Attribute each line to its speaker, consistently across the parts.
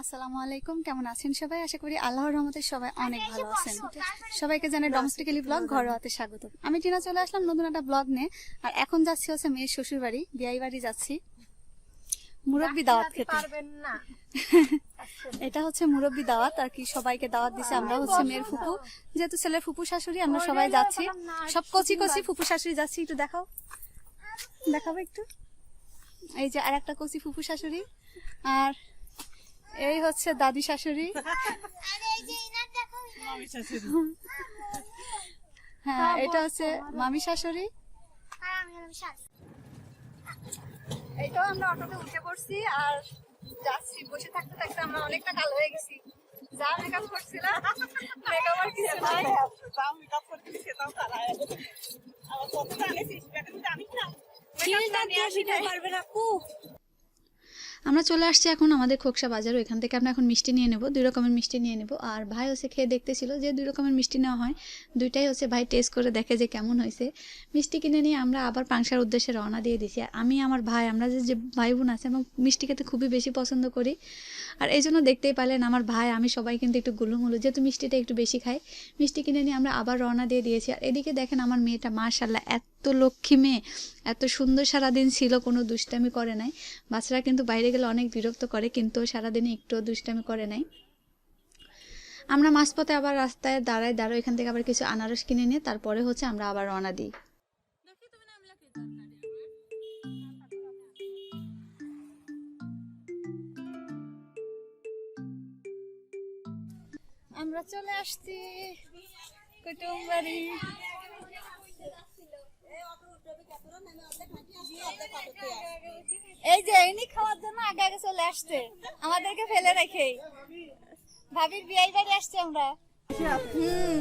Speaker 1: আসসালামু আলাইকুম। কেমন আছেন সবাই? আশা করি আল্লাহর রহমতে সবাই অনেক ভালো আছেন। সবাইকে জানাই ডোমেস্টিক্যালি ব্লগ ঘরোয়াতে স্বাগত। আমি টিনা চলে আসলাম নতুন একটা ব্লগ নিয়ে। আর এখন যাচ্ছি হচ্ছে মেয়ের শ্বশুর বাড়ি বিয়াই বাড়ি যাচ্ছি। মুরব্বি দাওয়াত খেতে। এটা হচ্ছে মুরব্বি দাওয়াত আর কি সবাইকে দাওয়াত দিছে। আমরা হচ্ছে মেয়ের ফুপু। যেহেতু ছেলের ফুপু শাশুড়ি আমরা সবাই যাচ্ছি। সব কচি কচি ফুপু শাশুড়ি যাচ্ছি একটু দেখাও। দেখাবো একটু। এই যে আর একটা কচি ফুপু শাশুড়ি। আর এই হচ্ছে দাদি শাশুড়ি। হ্যাঁ এটা হচ্ছে মামি শাশুড়ি। এইটাও আমরা অটোতে উঠে পড়ছি আর যাচ্ছি বসে থাকতে থাকতে আমরা অনেকটা কাল হয়ে গেছি। যা মেকআপ করছিলাম মেকআপ আর কিছু নাই। আমরা চলে আসছি এখন আমাদের খোকসা বাজারও ওইখান থেকে আমরা এখন মিষ্টি নিয়ে নেব, দুই রকমের মিষ্টি নিয়ে নেব। আর ভাই হচ্ছে খেয়ে দেখতেছিল যে দুই রকমের মিষ্টি নেওয়া হয়। দুইটাই হচ্ছে ভাই টেস্ট করে দেখে যে কেমন হয়েছে। মিষ্টি কিনে নিয়ে আমরা আবার পাংশার উদ্দেশ্যে রওনা দিয়ে দিছি। আর আমি, আমার ভাই, আমরা যে যে ভাই বোন আছে, এবং মিষ্টি খেতে খুবই বেশি পছন্দ করি। আর এই জন্য দেখতেই পারলেন, আমার ভাই, আমি সবাই কিন্তু একটু গুলুমুলু, যেহেতু মিষ্টিটা একটু বেশি খাই। মিষ্টি কিনে নিয়ে আমরা আবার রওনা দিয়ে দিয়েছি। আর এদিকে দেখেন, আমার মেয়েটা মাশাল্লাহ এত লক্ষ্মী মেয়ে, এত সুন্দর সারাদিন ছিল, কোনো দুষ্টামি করে নাই। বাচ্চারা কিন্তু বাইরে গেলে অনেক বিরক্ত করে, কিন্তু সারাদিনে একটু দুষ্টামি করে নাই। আমরা মাঝপথে আবার রাস্তায় দাঁড়ায় দাঁড়ায় এখান থেকে আবার কিছু আনারস কিনে নিয়ে, তারপরে হচ্ছে আমরা আবার রওনা দিই। আমরা চলে আসছি কুটুম বাড়ি। এই যে এনি খাওয়ার জন্য আগে আগে চলে আসছে আমাদেরকে ফেলে রেখেই ভাবির বিয়াই বাড়ি আসছে আমরা হুম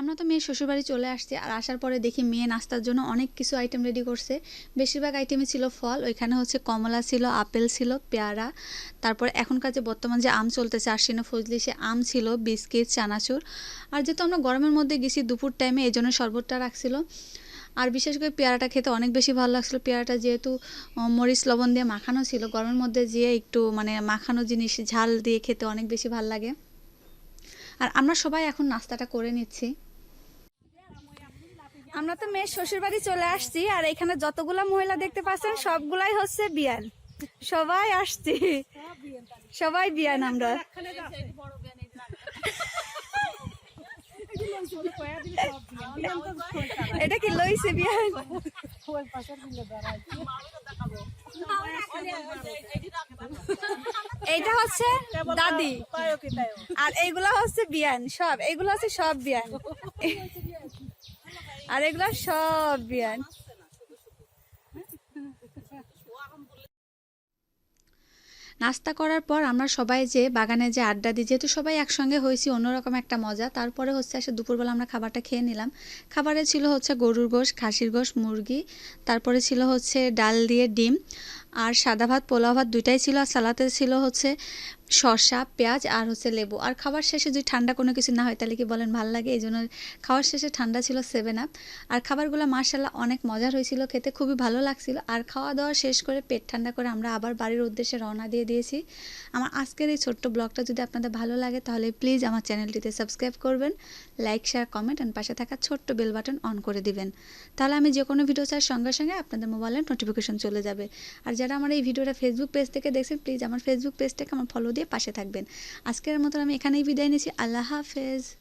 Speaker 1: আমরা তো মেয়ের শ্বশুরবাড়ি চলে আসছি আর আসার পরে দেখি মেয়ে নাস্তার জন্য অনেক কিছু আইটেম রেডি করছে। বেশিরভাগ আইটেমে ছিল ফল, ওইখানে হচ্ছে কমলা ছিল, আপেল ছিল, পেয়ারা। তারপর এখনকার যে বর্তমান যে আম চলতেছে, আশ্বিনা ফজলি, সে আম ছিল, বিস্কিট, চানাচুর। আর যেহেতু আমরা গরমের মধ্যে গেছি, দুপুর টাইমে এই জন্য শরবতটা রাখছিল। আর বিশেষ করে পেয়ারাটা খেতে অনেক বেশি ভালো লাগছিল। পেয়ারাটা যেহেতু মরিচ, লবণ দিয়ে মাখানো ছিল, গরমের মধ্যে যেয়ে একটু মানে মাখানো জিনিস, ঝাল দিয়ে খেতে অনেক বেশি ভালো লাগে। আর আমরা সবাই এখন নাস্তাটা করে নিচ্ছি। আমরা তো মেয়ের শ্বশুর বাড়ি চলে আসছি, আর এখানে যতগুলা মহিলা দেখতে পাচ্ছেন, সবগুলাই হচ্ছে বিয়ান। সবাই আসছি। সবাই বিয়ান আমরা। এটা কি লইছে বিয়ান? এইটা হচ্ছে দাদি। আর এইগুলা হচ্ছে বিয়ান, সব। এগুলো হচ্ছে সব বিয়ান। আর এগুলো সব বিয়ান। নাস্তা করার পর আমরা সবাই যে বাগানে যে আড্ডা দিই, যেহেতু সবাই একসঙ্গে হয়েছি, অন্যরকম একটা মজা। তারপরে হচ্ছে এসে দুপুরবেলা আমরা খাবারটা খেয়ে নিলাম। খাবারে ছিল হচ্ছে গরুর গোশ, খাসির গোশ, মুরগি। তারপরে ছিল হচ্ছে ডাল দিয়ে ডিম। আর সাদা ভাত, পোলাও ভাত দুইটাই ছিল, আর সালাতে ছিল হচ্ছে শসা, পেঁয়াজ আর হচ্ছে লেবু। আর খাবার শেষে যদি ঠান্ডা কোনো কিছু না হয়, তাহলে কি বলেন ভালো লাগে? এই জন্য খাওয়ার শেষে ঠান্ডা ছিল সেভেন আপ আর খাবারগুলো মার্শাল্লাহ অনেক মজার হয়েছিল, খেতে খুবই ভালো লাগছিল। আর খাওয়া দাওয়া শেষ করে পেট ঠান্ডা করে আমরা আবার বাড়ির উদ্দেশ্যে রওনা দিয়ে দিয়েছি। আমার আজকের এই ছোট্ট ব্লগটা যদি আপনাদের ভালো লাগে, তাহলে প্লিজ আমার চ্যানেলটিতে সাবস্ক্রাইব করবেন লাইক শেয়ার কমেন্ট অ্যান্ড পাশে থাকা ছোট্ট বেল বাটন অন করে দিবেন। তাহলে আমি যে কোনো ভিডিও চার সঙ্গে সঙ্গে আপনাদের মোবাইলে নোটিফিকেশন চলে যাবে। আর যারা আমার এই ভিডিওটা ফেসবুক পেজ থেকে দেখছেন প্লিজ আমার ফেসবুক পেজটাকে আমার ফলো দিয়ে পাশে থাকবেন। আজকের মতো আমি এখানেই বিদায় নিচ্ছি। আল্লাহ হাফেজ।